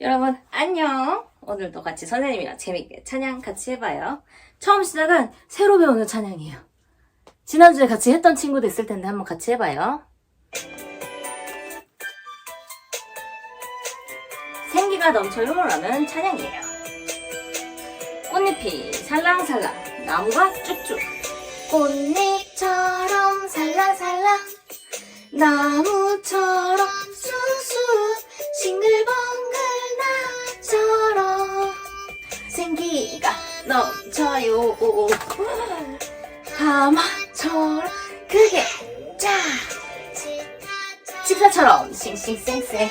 여러분 안녕. 오늘도 같이 선생님이랑 재밌게 찬양 같이 해봐요. 처음 시작은 새로 배우는 찬양이에요. 지난주에 같이 했던 친구도 있을 텐데 한번 같이 해봐요. 생기가 넘쳐요라는 찬양이에요. 꽃잎이 살랑살랑 나무가 쭉쭉 꽃잎처럼 살랑살랑 나무처럼 쑥쑥 싱글벙 글 나처럼 생기가 넘쳐요. 하마처럼 크게 짜 집사처럼 싱싱쌩쌩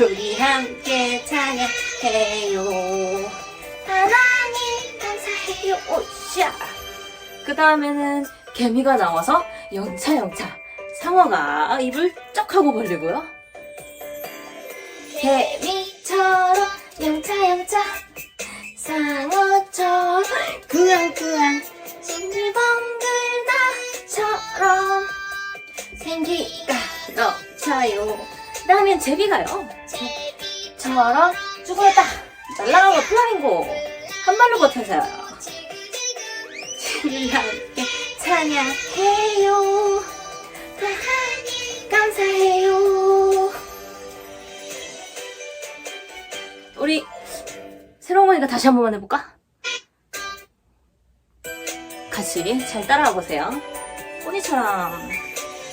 우리 함께 찬양해요. 하나님 감사해요. 오샤. 그 다음에는 개미가 나와서 영차영차 상어가 입을 쩍 하고 벌리고요. 개미처럼 영차 영차. 상어처럼 그앙그앙 싱글벙글 나처럼. 생기가 넘쳐요. 그 다음엔 제비가요. 제비처럼. 쭈그렸다. 날아가고 플라밍고. 한 발로 버텨서요. 신나게 찬양해요. 감사해요 거니까 다시 한 번만 해볼까? 같이 잘 따라와 보세요. 꽃잎처럼.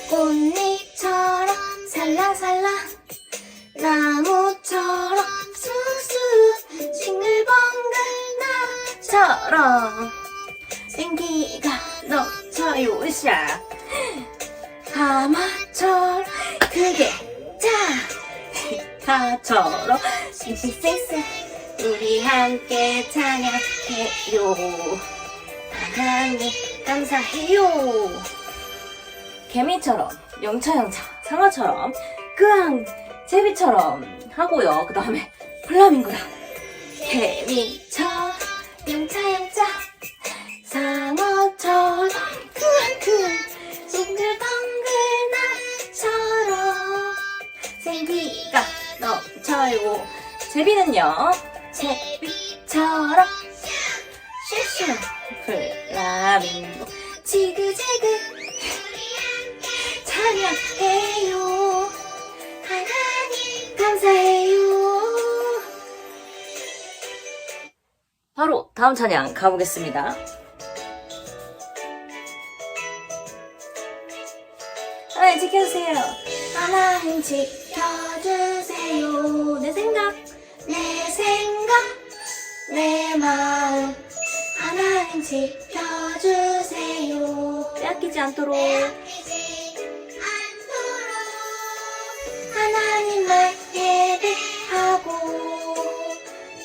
꽃잎처럼 살랑살랑 나무처럼 쑥쑥 싱글벙글 나처럼. 생기가 넘쳐요 으쌰. 하마처럼 크게 짜 기타처럼. 싱싱쌩쌩 우리 함께 찬양해요. 하나님 감사해요. 개미처럼 영차영차 상어처럼 끄앙 제비처럼 하고요. 그 다음에 플라밍고다. 개미처럼 영차영차 상어처럼 끄앙끄앙 싱글벙글 나처럼. 생기가 넘쳐요. 제비는요 제비처럼 슈슈 플라밍고 지그재그 찬양해요. 하나님 감사해요. 바로 다음 찬양 가보겠습니다. 하나님 지켜주세요. 하나님 지켜주세요. 내 생각 내 생각 내 마음 하나님 지켜주세요. 빼앗기지 않도록. 하나님만 예배하고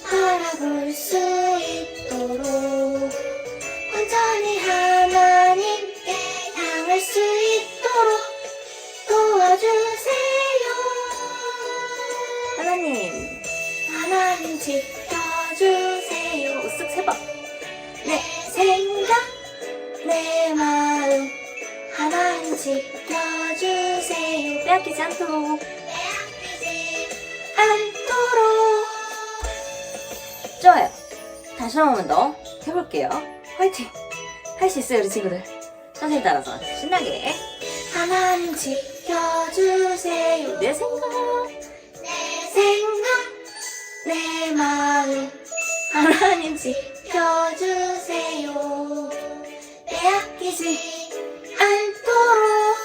바라볼 수 있도록. 온전히 하나님께 향할 수 있도록 도와주세요. 하나님. 하나님 지켜주세요 쓱 세봐 내 생각 내 마음 하나님 지켜주세요. 빼앗기지 않도록. 좋아요. 다시 한 번만 더 해볼게요. 화이팅! 할 수 있어요 우리 친구들. 선생님 따라서 신나게. 하나님 지켜주세요. 내 생각 내 생각 내 마음 하나님 지켜주세요. 빼앗기지 않도록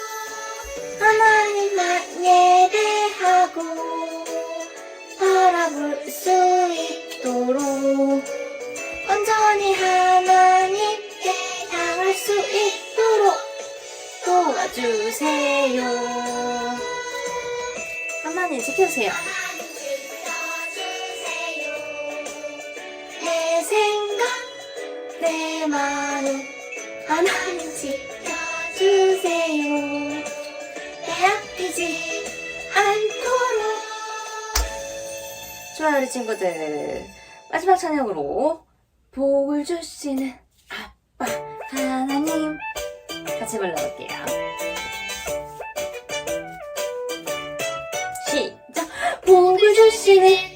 하나님만 예배하고 바라볼 수 있도록 온전히 하나님께 향할 수 있도록 도와주세요. 하나님 지켜주세요 내 마음 하나님 지켜주세요. 빼앗기지 않도록. 좋아요 우리 친구들. 마지막 찬양으로 복을 주시는 아빠 하나님. 같이 불러볼게요. 시작. 복을 주시는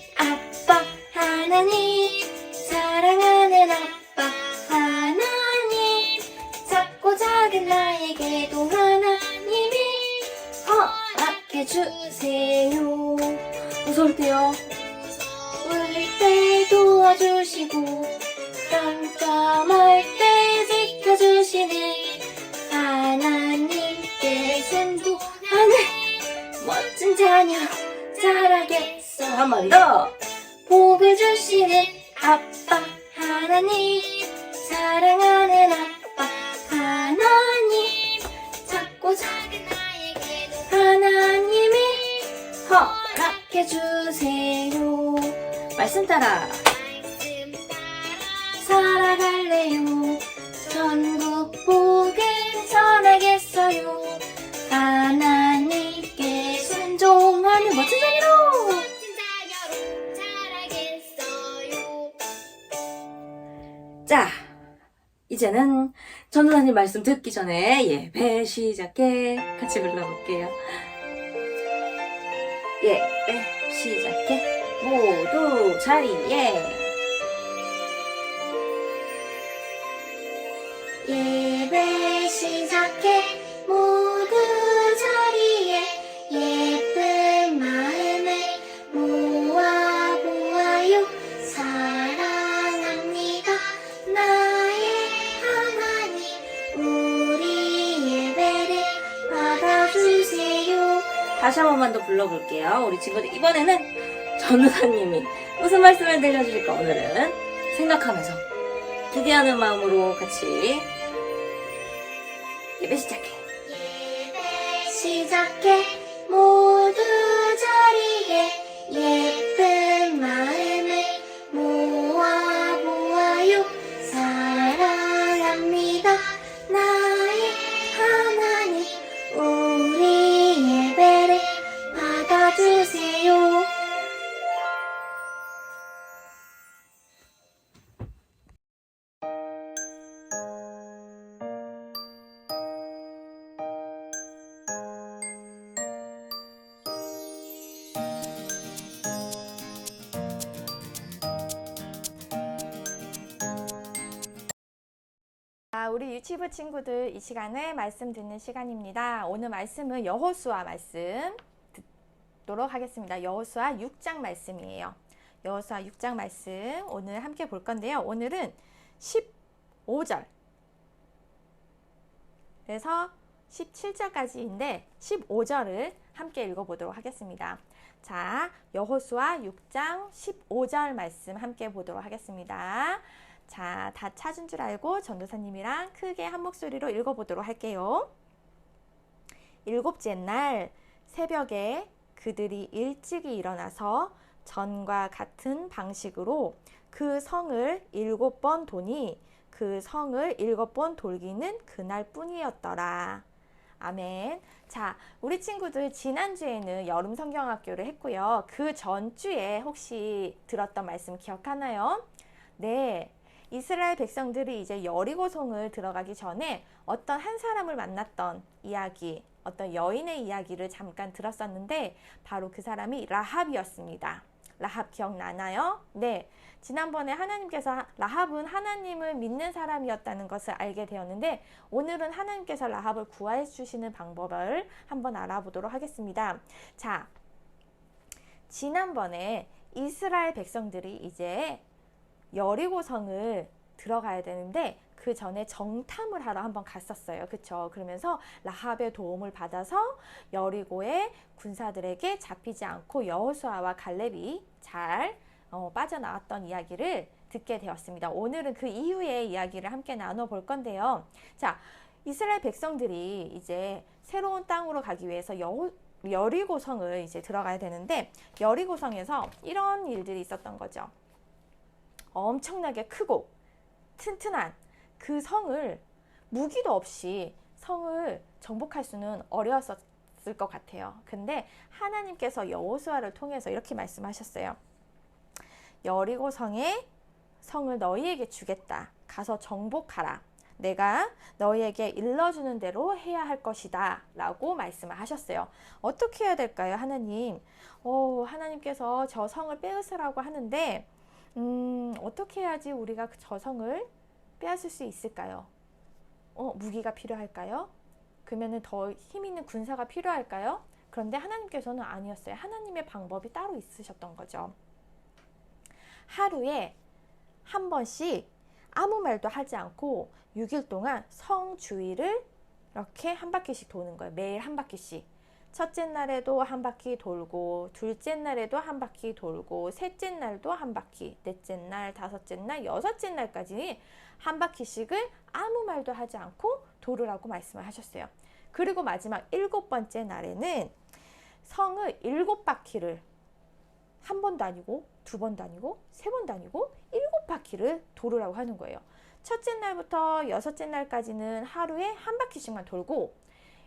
허락해 주세요. 말씀 따라. 살아갈래요? 전국 복을 전하겠어요? 하나님께 순종하는 멋진 자녀로. 자 이제는 전도사님 말씀 듣기 전에 예배 시작해. 같이 불러볼게요 예배 시작해. 모두 자리에. 예배 시작 더 불러볼게요. 우리 친구들 이번에는 전우사님이 무슨 말씀을 들려주실까? 오늘은 생각하면서 기대하는 마음으로 같이 예배 시작해. 예배 시작해 유치부 친구들 이 시간에 말씀 듣는 시간입니다. 오늘 말씀은 여호수아 말씀 듣도록 하겠습니다. 여호수아 6장 말씀이에요. 여호수아 6장 말씀 오늘 함께 볼 건데요. 오늘은 15절 그래서 17절까지인데 15절을 함께 읽어보도록 하겠습니다. 자, 여호수아 6장 15절 말씀 함께 보도록 하겠습니다. 자, 다 찾은 줄 알고 전도사님이랑 크게 한 목소리로 읽어보도록 할게요. 일곱째 날 새벽에 그들이 일찍이 일어나서 전과 같은 방식으로 그 성을 일곱 번 도니 그 성을 일곱 번 돌기는 그날 뿐이었더라. 아멘. 자, 우리 친구들 지난주에는 여름 성경학교를 했고요. 그 전주에 혹시 들었던 말씀 기억하나요? 네. 이스라엘 백성들이 이제 여리고성을 들어가기 전에 어떤 한 사람을 만났던 이야기, 어떤 여인의 이야기를 잠깐 들었었는데 바로 그 사람이 라합이었습니다. 라합 기억나나요? 네. 지난번에 하나님께서 라합은 하나님을 믿는 사람이었다는 것을 알게 되었는데 오늘은 하나님께서 라합을 구하해 주시는 방법을 한번 알아보도록 하겠습니다. 자, 지난번에 이스라엘 백성들이 이제 여리고성을 들어가야 되는데 그 전에 정탐을 하러 한번 갔었어요. 그쵸? 그러면서 라합의 도움을 받아서 여리고의 군사들에게 잡히지 않고 여호수아와 갈렙이 잘 어, 빠져나왔던 이야기를 듣게 되었습니다. 오늘은 그 이후의 이야기를 함께 나눠 볼 건데요. 자, 이스라엘 백성들이 이제 새로운 땅으로 가기 위해서 여호, 여리고성을 이제 들어가야 되는데 여리고성에서 이런 일들이 있었던 거죠. 엄청나게 크고 튼튼한 그 성을 무기도 없이 성을 정복할 수는 어려웠을 것 같아요. 근데 하나님께서 여호수아를 통해서 이렇게 말씀하셨어요. 여리고 성에 성을 너희에게 주겠다. 가서 정복하라. 내가 너희에게 일러주는 대로 해야 할 것이다. 라고 말씀을 하셨어요. 어떻게 해야 될까요, 하나님? 오, 하나님께서 저 성을 빼앗으라고 하는데, 음, 어떻게 해야지 우리가 그 저성을 빼앗을 수 있을까요? 어, 무기가 필요할까요? 그러면은 더 힘 있는 군사가 필요할까요? 그런데 하나님께서는 아니었어요. 하나님의 방법이 따로 있으셨던 거죠. 하루에 한 번씩 아무 말도 하지 않고 6일 동안 성 주위를 이렇게 한 바퀴씩 도는 거예요. 매일 한 바퀴씩. 첫째 날에도 한 바퀴 돌고, 둘째 날에도 한 바퀴 돌고, 셋째 날도 한 바퀴, 넷째 날, 다섯째 날, 여섯째 날까지 한 바퀴씩을 아무 말도 하지 않고 도르라고 말씀을 하셨어요. 그리고 마지막 일곱 번째 날에는 성을 일곱 바퀴를 한 번도 아니고 두 번도 아니고 세 번도 아니고 일곱 바퀴를 도르라고 하는 거예요. 첫째 날부터 여섯째 날까지는 하루에 한 바퀴씩만 돌고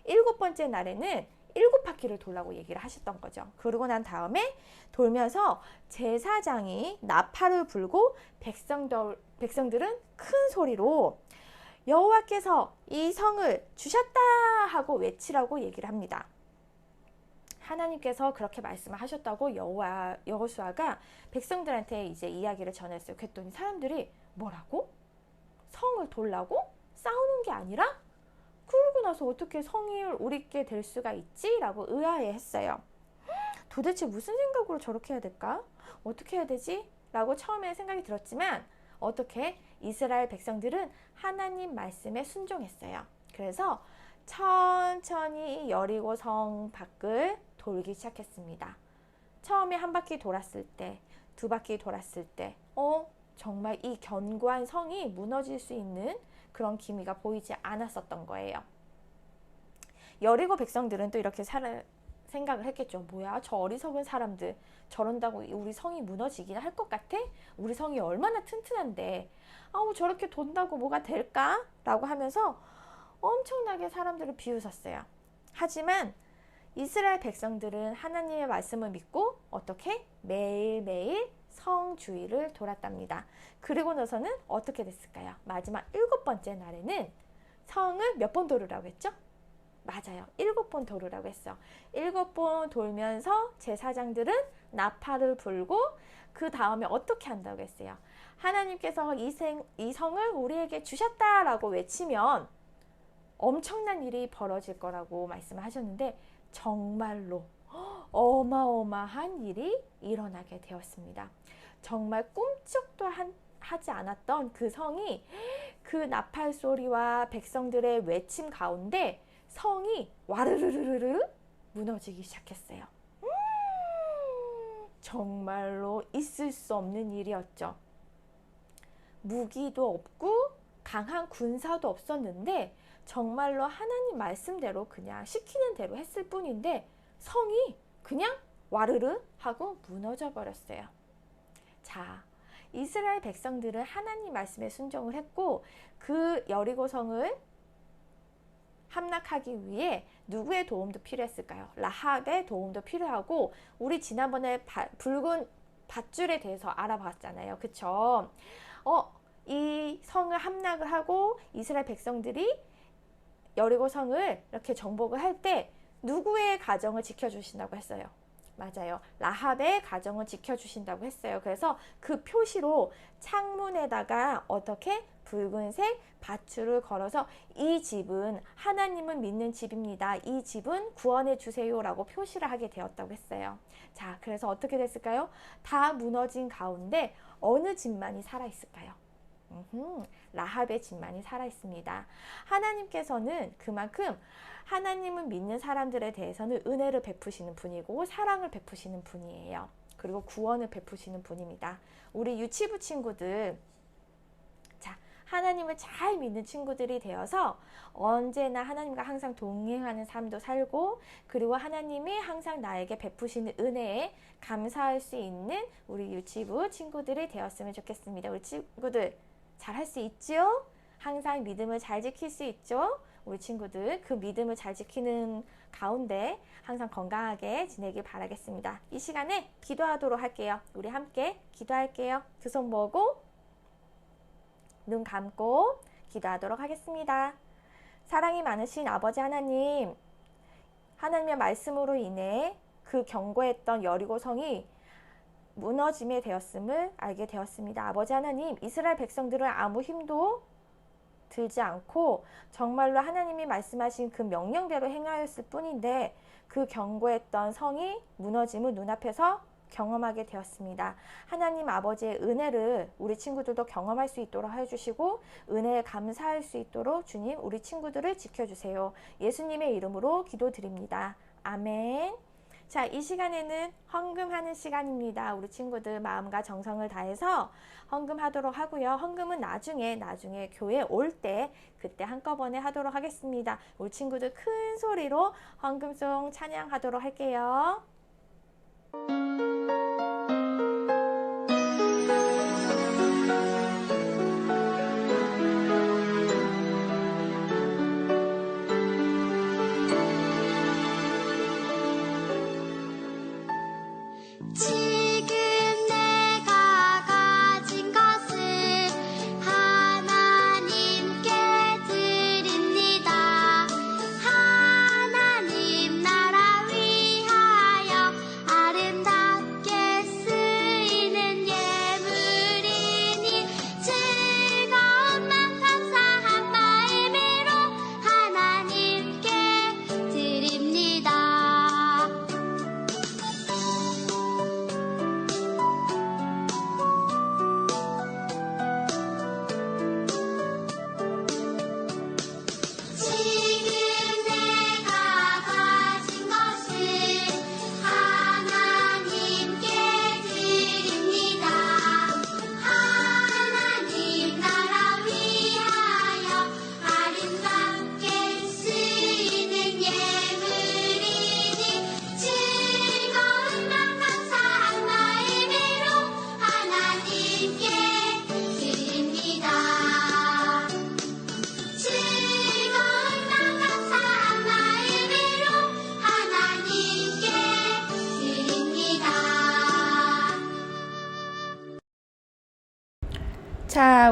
일곱 번째 날에는 일곱 바퀴를 돌라고 얘기를 하셨던 거죠. 그러고 난 다음에 돌면서 제사장이 나팔을 불고 백성들, 백성들은 큰 소리로 여호와께서 이 성을 주셨다 하고 외치라고 얘기를 합니다. 하나님께서 그렇게 말씀을 하셨다고 여호와 여호수아가 백성들한테 이제 이야기를 전했어요. 그랬더니 사람들이 뭐라고? 성을 돌라고? 싸우는 게 아니라? 그러고 나서 어떻게 성을 우리께 될 수가 있지? 라고 의아해 했어요. 도대체 무슨 생각으로 저렇게 해야 될까? 어떻게 해야 되지? 라고 처음에 생각이 들었지만 어떻게 이스라엘 백성들은 하나님 말씀에 순종했어요. 그래서 천천히 여리고 성 밖을 돌기 시작했습니다. 처음에 한 바퀴 돌았을 때, 두 바퀴 돌았을 때, 어, 정말 이 견고한 성이 무너질 수 있는 그런 기미가 보이지 않았었던 거예요. 여리고 백성들은 또 이렇게 살 생각을 했겠죠. 뭐야, 저 어리석은 사람들 저런다고 우리 성이 무너지긴 할것 같아? 우리 성이 얼마나 튼튼한데, 아우 저렇게 돈다고 뭐가 될까? 라고 하면서 엄청나게 사람들을 비웃었어요. 하지만 이스라엘 백성들은 하나님의 말씀을 믿고 어떻게 매일매일 성 주위를 돌았답니다. 그리고 나서는 어떻게 됐을까요? 마지막 일곱 번째 날에는 성을 몇번 도르라고 했죠? 맞아요. 일곱 번 도르라고 했어. 일곱 번 돌면서 제사장들은 나팔을 불고 그 다음에 어떻게 한다고 했어요? 하나님께서 이, 생, 이 성을 우리에게 주셨다라고 외치면 엄청난 일이 벌어질 거라고 말씀을 하셨는데 정말로 어마어마한 일이 일어나게 되었습니다. 정말 꿈쩍도 한, 하지 않았던 그 성이 그 나팔 소리와 백성들의 외침 가운데 성이 와르르르르 무너지기 시작했어요. 음, 정말로 있을 수 없는 일이었죠. 무기도 없고 강한 군사도 없었는데 정말로 하나님 말씀대로 그냥 시키는 대로 했을 뿐인데 성이 그냥 와르르 하고 무너져 버렸어요. 자, 이스라엘 백성들은 하나님 말씀에 순종을 했고 그 여리고 성을 함락하기 위해 누구의 도움도 필요했을까요? 라합의 도움도 필요하고 우리 지난번에 바, 붉은 밧줄에 대해서 알아봤잖아요. 그쵸? 어, 이 성을 함락을 하고 이스라엘 백성들이 여리고 성을 이렇게 정복을 할 때 누구의 가정을 지켜주신다고 했어요? 맞아요. 라합의 가정을 지켜주신다고 했어요. 그래서 그 표시로 창문에다가 어떻게 붉은색 밧줄을 걸어서 이 집은 하나님을 믿는 집입니다. 이 집은 구원해 주세요라고 표시를 하게 되었다고 했어요. 자, 그래서 어떻게 됐을까요? 다 무너진 가운데 어느 집만이 살아 있을까요? 음흠, 라합의 집만이 살아 있습니다. 하나님께서는 그만큼 하나님을 믿는 사람들에 대해서는 은혜를 베푸시는 분이고 사랑을 베푸시는 분이에요. 그리고 구원을 베푸시는 분입니다. 우리 유치부 친구들 자, 하나님을 잘 믿는 친구들이 되어서 언제나 하나님과 항상 동행하는 삶도 살고 그리고 하나님이 항상 나에게 베푸시는 은혜에 감사할 수 있는 우리 유치부 친구들이 되었으면 좋겠습니다. 우리 친구들 잘 할 수 있죠? 항상 믿음을 잘 지킬 수 있죠? 우리 친구들 그 믿음을 잘 지키는 가운데 항상 건강하게 지내길 바라겠습니다. 이 시간에 기도하도록 할게요. 우리 함께 기도할게요. 두 손 모으고 눈 감고 기도하도록 하겠습니다. 사랑이 많으신 아버지 하나님, 하나님의 말씀으로 인해 그 경고했던 여리고성이 무너짐에 되었음을 알게 되었습니다. 아버지 하나님, 이스라엘 백성들은 아무 힘도 들지 않고 정말로 하나님이 말씀하신 그 명령대로 행하였을 뿐인데 그 경고했던 성이 무너짐을 눈앞에서 경험하게 되었습니다. 하나님 아버지의 은혜를 우리 친구들도 경험할 수 있도록 해주시고 은혜에 감사할 수 있도록 주님 우리 친구들을 지켜주세요. 예수님의 이름으로 기도드립니다. 아멘. 자, 이 시간에는 헌금하는 시간입니다. 우리 친구들 마음과 정성을 다해서 헌금하도록 하고요. 헌금은 나중에 나중에 교회 올 때 그때 한꺼번에 하도록 하겠습니다. 우리 친구들 큰 소리로 헌금송 찬양하도록 할게요.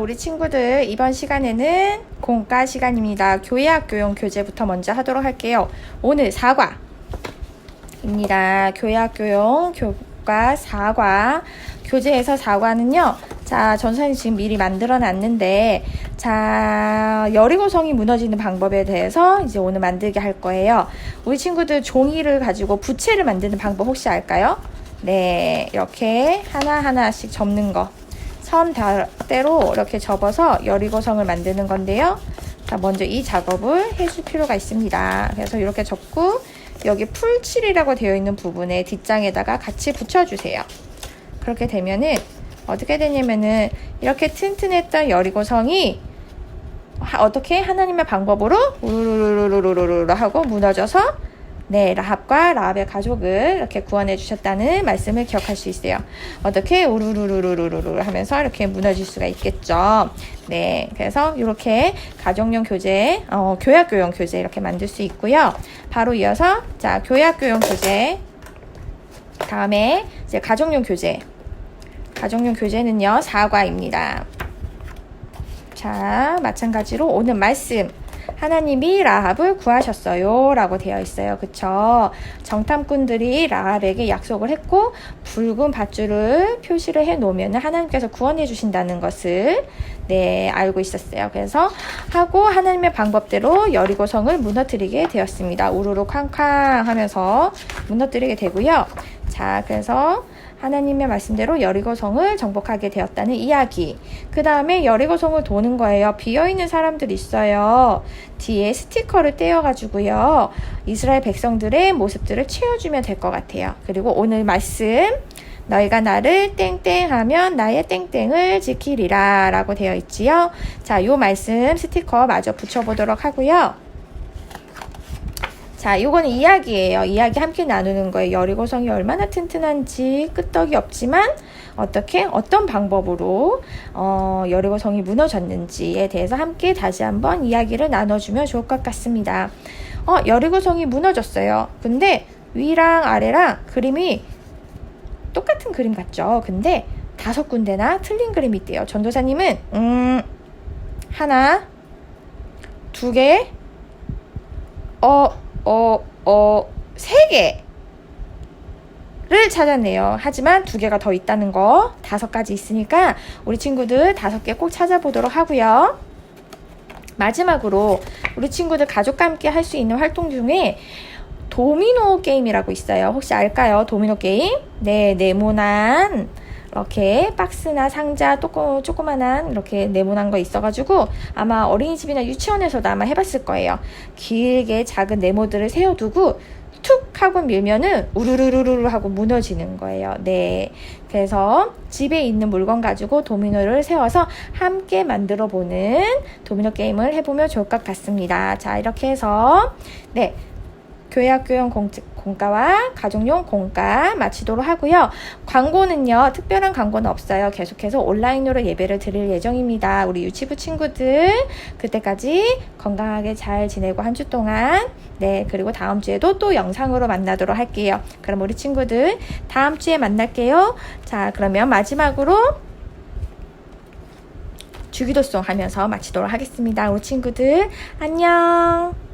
우리 친구들 이번 시간에는 공과 시간입니다. 교회학교용 교재부터 먼저 하도록 할게요. 오늘 4과입니다. 교회학교용 교과 4과 교재에서 4과는요. 자, 전선이 지금 미리 만들어 놨는데 자, 여리고성이 무너지는 방법에 대해서 이제 오늘 만들게 할 거예요. 우리 친구들 종이를 가지고 부채를 만드는 방법 혹시 알까요? 네, 이렇게 하나하나씩 접는 거. 선 대로 이렇게 접어서 여리고성을 만드는 건데요. 자, 먼저 이 작업을 해줄 필요가 있습니다. 그래서 이렇게 접고 여기 풀칠이라고 되어 있는 부분에 뒷장에다가 같이 붙여주세요. 그렇게 되면은 어떻게 되냐면은 이렇게 튼튼했던 여리고성이 하- 어떻게 하나님의 방법으로 우르르르르르르 하고 무너져서 네, 라합과 라합의 가족을 이렇게 구원해 주셨다는 말씀을 기억할 수 있어요. 어떻게 우르르르르르르 하면서 이렇게 무너질 수가 있겠죠. 네, 그래서 이렇게 가정용 교재, 어, 교약교용 교재 이렇게 만들 수 있고요. 바로 이어서 자 교약교용 교재 다음에 이제 가정용 교재. 가정용 교재는요 4과입니다. 자, 마찬가지로 오늘 말씀. 하나님이 라합을 구하셨어요. 라고 되어 있어요. 그쵸? 정탐꾼들이 라합에게 약속을 했고, 붉은 밧줄을 표시를 해 놓으면 하나님께서 구원해 주신다는 것을, 네, 알고 있었어요. 그래서 하고 하나님의 방법대로 여리고성을 무너뜨리게 되었습니다. 우르르 쾅쾅 하면서 무너뜨리게 되고요. 자, 그래서 하나님의 말씀대로 여리고성을 정복하게 되었다는 이야기. 그 다음에 여리고성을 도는 거예요. 비어있는 사람들 있어요. 뒤에 스티커를 떼어가지고요. 이스라엘 백성들의 모습들을 채워주면 될 것 같아요. 그리고 오늘 말씀. 너희가 나를 땡땡 하면 나의 땡땡을 지키리라 라고 되어 있지요. 자, 요 말씀 스티커 마저 붙여보도록 하고요. 자, 요거는 이야기예요. 이야기 함께 나누는 거예요. 여리고성이 얼마나 튼튼한지 끄떡이 없지만 어떻게 어떤 방법으로 어, 여리고성이 무너졌는지에 대해서 함께 다시 한번 이야기를 나눠주면 좋을 것 같습니다. 어, 여리고성이 무너졌어요. 근데 위랑 아래랑 그림이 똑같은 그림 같죠? 근데 다섯 군데나 틀린 그림이 있대요. 전도사님은 음 하나 두 개, 어, 어, 어, 세 개를 찾았네요. 하지만 두 개가 더 있다는 거, 다섯 가지 있으니까 우리 친구들 다섯 개 꼭 찾아보도록 하고요. 마지막으로 우리 친구들 가족과 함께 할 수 있는 활동 중에 도미노 게임이라고 있어요. 혹시 알까요? 도미노 게임? 네, 네모난 이렇게 박스나 상자 조금 조그만한 이렇게 네모난 거 있어가지고 아마 어린이집이나 유치원에서도 아마 해봤을 거예요. 길게 작은 네모들을 세워두고 툭 하고 밀면은 우르르르르 하고 무너지는 거예요. 네. 그래서 집에 있는 물건 가지고 도미노를 세워서 함께 만들어 보는 도미노 게임을 해보면 좋을 것 같습니다. 자, 이렇게 해서 네. 교회학교용 공, 공과와 가족용 공과 마치도록 하고요. 광고는요, 특별한 광고는 없어요. 계속해서 온라인으로 예배를 드릴 예정입니다. 우리 유치부 친구들, 그때까지 건강하게 잘 지내고 한 주 동안, 네, 그리고 다음 주에도 또 영상으로 만나도록 할게요. 그럼 우리 친구들, 다음 주에 만날게요. 자, 그러면 마지막으로 주기도송 하면서 마치도록 하겠습니다. 우리 친구들, 안녕!